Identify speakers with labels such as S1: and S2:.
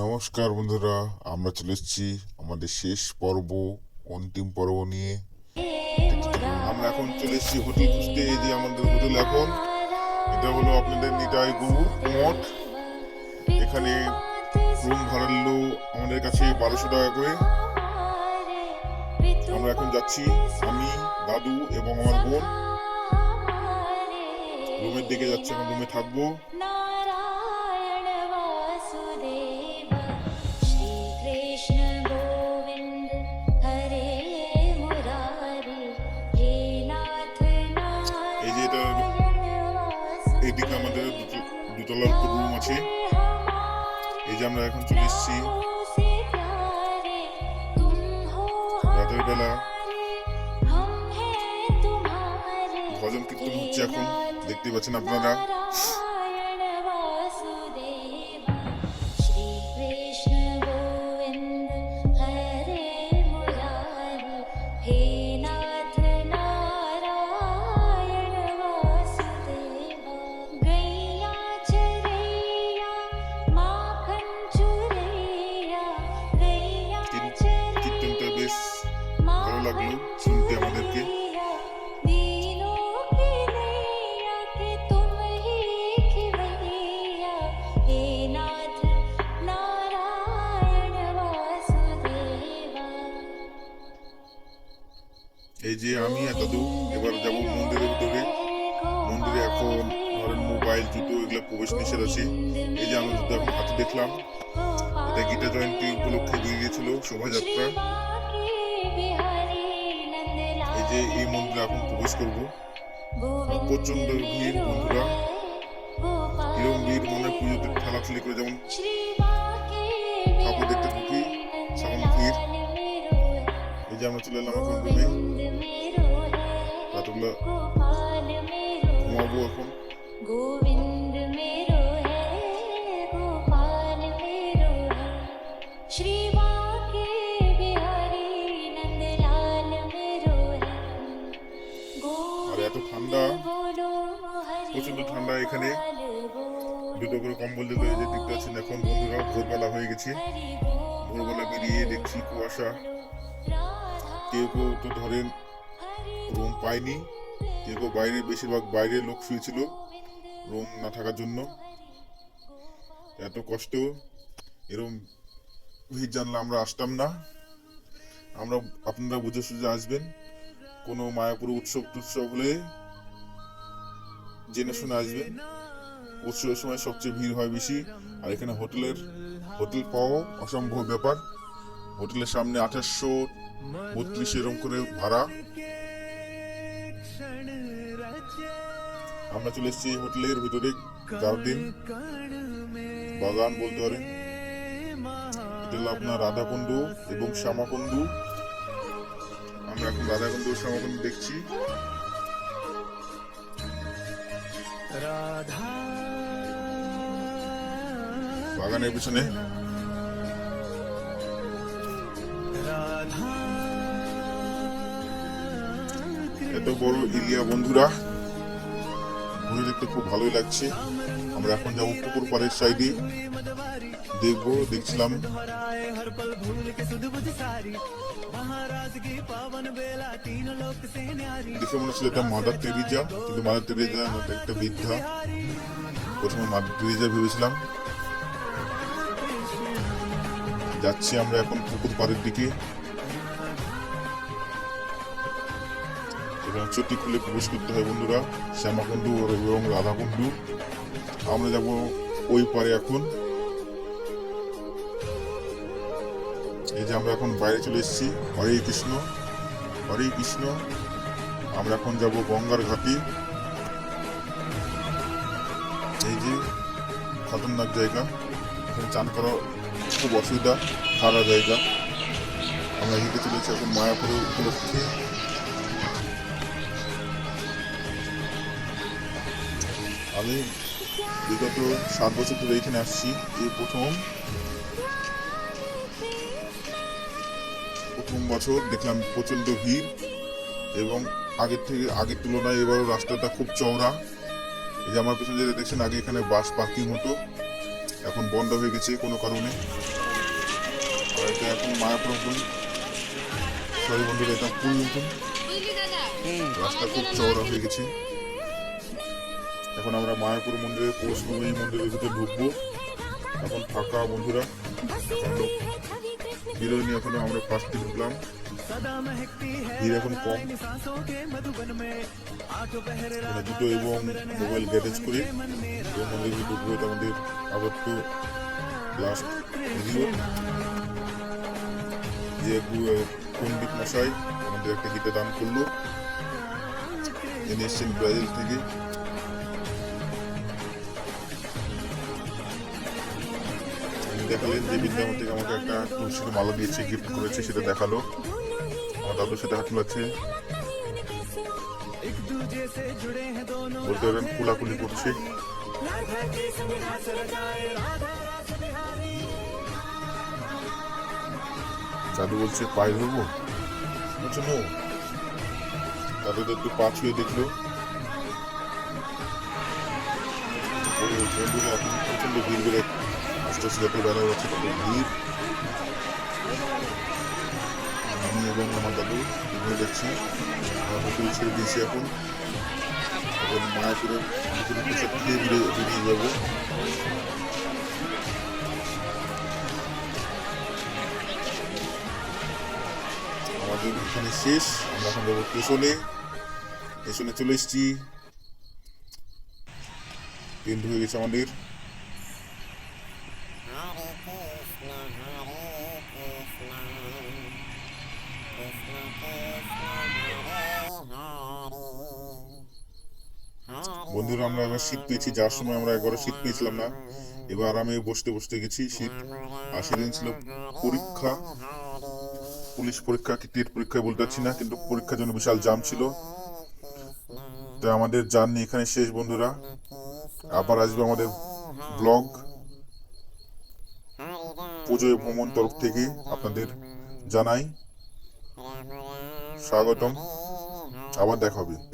S1: নমস্কার বন্ধুরা, আমরা চলে এসেছি আমাদের শেষ পর্ব, অন্তিম পর্ব নিয়ে। আমরা এখন চলে এসেছি হোটেল খুঁজতে, এই যে আমাদের হোটেল এখন। এটা হলো আপনাদের নিতাই গুরু মঠ। এখানে রুম ভাড়া নিল আমাদের কাছে বারোশো টাকা করে। আমরা এখন যাচ্ছি আমি, দাদু এবং আমার বোন। রুমের দিকে যাচ্ছি এখন রুমে থাকব। দুতলার উপর রুম আছে। এই যে আমরা এখন চলে এসেছি রাতের বেলা। ভজন কীর্তন হচ্ছে এখন দেখতে পাচ্ছেন আপনারা। যে আমি আর দাদু এবার যাব মন্দিরের ভিতরে মন্দিরে এখন ধরেন মোবাইল, জুতো এগুলো প্রবেশ নিষেধ আছে। এই যে আমি জুতো এখন হাতে দেখলাম, এটা গীতা জয়ন্তী উপলক্ষে বেরিয়েছিল শোভাযাত্রা। এই যে এই মন্দিরে এখন প্রবেশ করব। প্রচণ্ড ভিড় বন্ধুরা। এরকম ভিড় মনে পুজোতে ঠেলাঠেলি করে যেমন ঠাকুর দেখতে জামাতুল্লাহ এখন রুমে রাতুল্লাহ ঘুমাবো এখন আর এত ঠান্ডা। প্রচণ্ড ঠান্ডা এখানে। দুটো করে কম্বল দিল এই যে দেখতে পাচ্ছেন এখন বন্ধুরা ভোরবেলা হয়ে গেছে। ভোরবেলা বেরিয়ে দেখছি কুয়াশা। কেউ কেউ তো ধরেন রুম পায়নি, কেউ কেউ বাইরে, বেশিরভাগ বাইরে লোক শুয়েছিল রুম না থাকার জন্য। এত কষ্ট এরকম ভিড় জানলে আমরা আসতাম না। আমরা আপনারা বুঝে সুঝে আসবেন। কোনো মায়াপুর উৎসব টুৎসব হলে জেনে শুনে আসবেন। উৎসবের সময় সবচেয়ে ভিড় হয় বেশি। আর এখানে হোটেলের, হোটেল পাওয়া অসম্ভব ব্যাপার। হোটেলের সামনে আঠাশশো বত্রিশ এরকম করে ভাড়া। আমরা চলে এসেছি হোটেলের ভিতরে গার্ডেন বাগান বলতে পারেন এটা হলো আপনার রাধাকুণ্ডু এবং শ্যামাকুণ্ডু। আমরা এখন রাধাকুণ্ডু শ্যামাকুণ্ডু দেখছি। বাগানের পিছনে এত বড় এরিয়া বন্ধুরা, ঘুরে দেখতে খুব ভালোই লাগছে। আমরা এখন যাব পুকুর পাড়ের সাইডে। দেখব, দেখছিলাম। দেখে মনে হচ্ছিল এটা মাদার তেরিজা কিন্তু মাদার তেরিজা একটা বৃদ্ধা। প্রথমে মাদার তেরিজা ভেবেছিলাম। যাচ্ছি আমরা এখন পুকুর পাড়ের দিকে। এবং চটি খুলে প্রবেশ করতে হয়, বন্ধুরা। শ্যামাকুণ্ডু এবং রাধাকুণ্ডু। আমরা যাব ওই পারে এখন। এই যে আমরা এখন বাইরে চলে এসেছি, হরে কৃষ্ণ হরে কৃষ্ণ। আমরা এখন যাব গঙ্গার ঘাটে। এই যে খতরনাক জায়গা, এখানে চান করা খুব অসুবিধা, খারাপ জায়গা। আমরা হেঁটে চলেছি এখন মায়াপুরের উপলক্ষে। আমি বিগত সাত বছর ধরে এখানে আসছি। এই প্রথম প্রথম বছর দেখলাম প্রচণ্ড ভিড় এবং আগের থেকে, আগের তুলনায় এবারও রাস্তাটা খুব চওড়া। এই যে আমার পিছনে যেটা দেখছেন, আগে এখানে বাস পার্কিং হতো, এখন বন্ধ হয়ে গেছে কোনো কারণে। এটা এখন মায়াপুর সরি বন্ধুরা, এটা পুল নতুন। রাস্তা খুব চওড়া হয়ে গেছে। এখন আমরা মায়াপুর মন্দিরে পৌঁছবো এই মন্দিরের ভিতরে ঢুকবো। এখন ফাঁকা বন্ধুরা হিরোইনি এখনও আমরা ফার্স্টে ঢুকলাম। এখন মোবাইল আবার পণ্ডিত একটা গীতা দান করল। এসছেন ব্রাজিল থেকে। দেখালেন যে বৃন্দাবন থেকে আমাকে একটা তুলসীর মালা দিয়েছে গিফট করেছে, সেটা দেখাল। আমার দাদুর সাথে হাত লাগছে বলতে পারেন কুলাকুলি করছে। দাদু বলছে পায়ে ধরবো বলছে, নো। দাদু একটু পা ছুঁয়ে দেখল। বন্ধুরা প্রচণ্ড ভিড় আস্তে যত বেলা তত ভিড়। আমি এবং আমার দাদু ঘুরে আমার হোটেল ছেড়ে দিয়েছি এখন। এখন মায়াপুরের প্রসাদ খেয়ে বেরিয়ে যাব। আমাদের এখানে শেষ। আমরা এখন যাব স্টেশনে। স্টেশনে চলে এসেছি। হয়ে গেছে আমাদের। বন্ধুরা, আমরা এবার শীত পেয়েছি যার সময় আমরা একবারও শীত পেয়েছিলাম না। এবার আমি বসতে বসতে গেছি শীত। আর সেদিন ছিল পরীক্ষা, পুলিশ পরীক্ষা, কি টেট পরীক্ষায় বলতে পারছি না, কিন্তু পরীক্ষার জন্য বিশাল জাম ছিল। তো আমাদের জার্নি এখানে শেষ, বন্ধুরা। আবার আসবে আমাদের ব্লগ। পুজোয় ভ্রমণ তরফ থেকে আপনাদের জানাই স্বাগতম। আবার দেখা হবে।